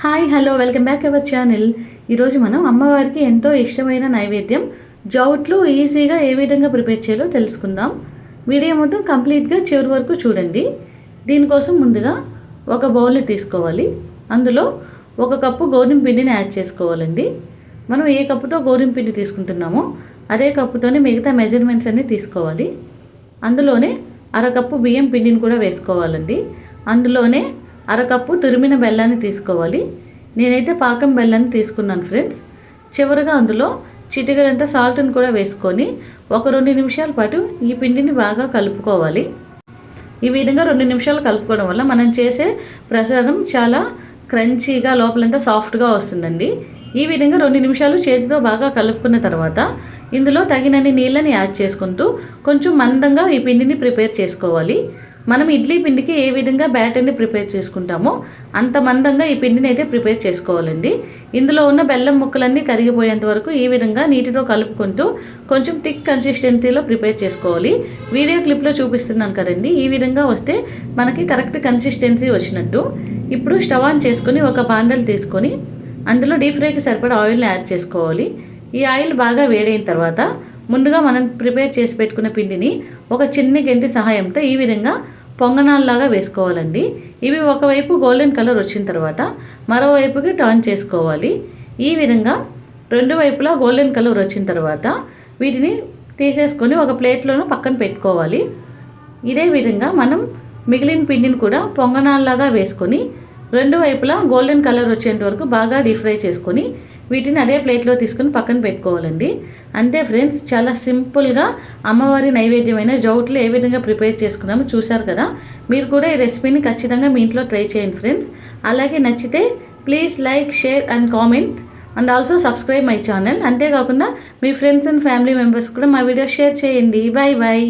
Hi hello welcome back our channel. ఈరోజు మనం అమ్మవారికి ఎంతో ఇష్టమైన నైవేద్యం జౌట్లు ఈజీగా ఏ విధంగా ప్రిపేర్ చేయాలో తెలుసుకుందాం. వీడియో మొత్తం కంప్లీట్గా చివరి వరకు చూడండి. దీనికోసం ముందుగా ఒక బౌల్ని తీసుకోవాలి. అందులో ఒక కప్పు గోధుమ పిండిని యాడ్ చేసుకోవాలండి. మనం ఏ కప్పుతో గోధుమ పిండి తీసుకుంటున్నామో అదే కప్పుతోనే మిగతా మెజర్మెంట్స్ అన్నీ తీసుకోవాలి. అందులోనే అరకప్పు బియ్యం పిండిని కూడా వేసుకోవాలండి. అందులోనే అరకప్పు తురిమిన బెల్లాన్ని తీసుకోవాలి. నేనైతే పాకం బెల్లాన్ని తీసుకున్నాను ఫ్రెండ్స్. చివరిగా అందులో చిటికలంత సాల్ట్ని కూడా వేసుకొని ఒక రెండు నిమిషాల పాటు ఈ పిండిని బాగా కలుపుకోవాలి. ఈ విధంగా రెండు నిమిషాలు కలుపుకోవడం వల్ల మనం చేసే ప్రసాదం చాలా క్రంచీగా లోపలంతా సాఫ్ట్గా వస్తుందండి. ఈ విధంగా రెండు నిమిషాలు చేతితో బాగా కలుపుకున్న తర్వాత ఇందులో తగినన్ని నీళ్ళని యాడ్ చేసుకుంటూ కొంచెం మందంగా ఈ పిండిని ప్రిపేర్ చేసుకోవాలి. మనం ఇడ్లీ పిండికి ఏ విధంగా బ్యాటర్ని ప్రిపేర్ చేసుకుంటామో అంత మందంగా ఈ పిండిని అయితే ప్రిపేర్ చేసుకోవాలండి. ఇందులో ఉన్న బెల్లం ముక్కలన్నీ కరిగిపోయేంత వరకు ఈ విధంగా నీటితో కలుపుకుంటూ కొంచెం థిక్ కన్సిస్టెన్సీలో ప్రిపేర్ చేసుకోవాలి. వీడియో క్లిప్లో చూపిస్తున్నాను కదండి ఈ విధంగా వస్తే మనకి కరెక్ట్ కన్సిస్టెన్సీ వచ్చినట్టు. ఇప్పుడు స్టవ్ ఆన్ చేసుకొని ఒక పాండలు తీసుకొని అందులో డీప్ ఫ్రైకి సరిపడా ఆయిల్ని యాడ్ చేసుకోవాలి. ఈ ఆయిల్ బాగా వేడైన తర్వాత ముందుగా మనం ప్రిపేర్ చేసి పెట్టుకున్న పిండిని ఒక చిన్న గెంతి సహాయంతో ఈ విధంగా పొంగనాల్లాగా వేసుకోవాలండి. ఇవి ఒకవైపు గోల్డెన్ కలర్ వచ్చిన తర్వాత మరోవైపుకి టర్న్ చేసుకోవాలి. ఈ విధంగా రెండు వైపులా గోల్డెన్ కలర్ వచ్చిన తర్వాత వీటిని తీసేసుకొని ఒక ప్లేట్లోనూ పక్కన పెట్టుకోవాలి. ఇదే విధంగా మనం మిగిలిన పిండిని కూడా పొంగనాల్లాగా వేసుకొని రెండు వైపులా గోల్డెన్ కలర్ వచ్చేంత వరకు బాగా డీప్ ఫ్రై చేసుకొని వీటిని అదే ప్లేట్లో తీసుకొని పక్కన పెట్టుకోవాలండి. అంతే ఫ్రెండ్స్ చాలా సింపుల్గా అమ్మవారి నైవేద్యమైన జౌట్లు ఏ విధంగా ప్రిపేర్ చేసుకున్నామో చూశారు కదా? మీరు కూడా ఈ రెసిపీని ఖచ్చితంగా మీ ఇంట్లో ట్రై చేయండి ఫ్రెండ్స్ అలాగే నచ్చితే please like share and comment and also subscribe my channel అంతేకాకుండా మీ ఫ్రెండ్స్ అండ్ ఫ్యామిలీ మెంబర్స్ కూడా మా వీడియో షేర్ చేయండి. Bye bye